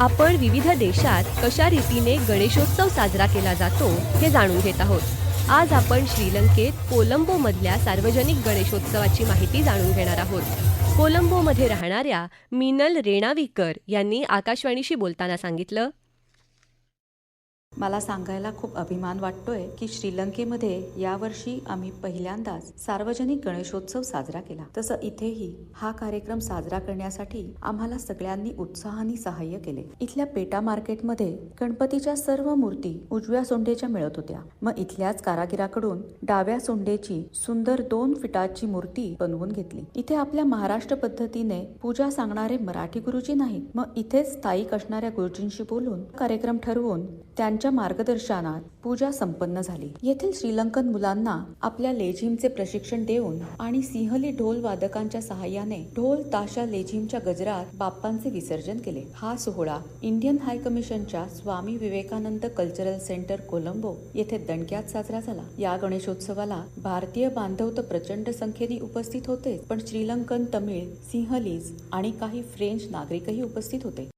आपण विविध देशात कशा रीतीने गणेशोत्सव साजरा केला जातो हे जाणून घेत आहोत. आज आपण श्रीलंकेत कोलंबोमधल्या सार्वजनिक गणेशोत्सवाची माहिती जाणून घेणार आहोत. कोलंबोमध्ये राहणाऱ्या मिनल रेणावीकर यांनी आकाशवाणीशी बोलताना सांगितलं मला सांगायला खूप अभिमान वाटतोय की श्रीलंकेमध्ये यावर्षी आम्ही पहिल्यांदाच सार्वजनिक गणेशोत्सव साजरा केला. तसं इथेही हा कार्यक्रम साजरा करण्यासाठी आम्हाला सगळ्यांनी उत्साहाने सहाय्य केले. इथल्या पेटा मार्केटमध्ये गणपतीच्या सर्व मूर्ती उजव्या सोंडेच्या मिळत होत्या. मग इथल्याच कारागिराकडून डाव्या सोंडेची सुंदर दोन फिटाची मूर्ती बनवून घेतली. इथे आपल्या महाराष्ट्र पद्धतीने पूजा सांगणारे मराठी गुरुजी नाहीत. मग इथेच स्थायिक असणाऱ्या गुरुजींशी बोलून कार्यक्रम ठरवून त्यांच्या मार्गदर्शनात पूजा संपन्न झाली. येथील श्रीलंकन मुलांना आपल्या लेझिमचे प्रशिक्षण देऊन आणि सिंहली ढोल वादकांच्या सहाय्याने ढोल ताशा लेझिमच्या गजरात बाप्पांचे विसर्जन केले. हा सोहळा इंडियन हाय कमिशनच्या स्वामी विवेकानंद कल्चरल सेंटर कोलंबो येथे दणक्यात साजरा झाला. या गणेशोत्सवाला भारतीय बांधव तर प्रचंड संख्येने उपस्थित होते पण श्रीलंकन तमिळ सिंहलीज आणि काही फ्रेंच नागरिकही उपस्थित होते.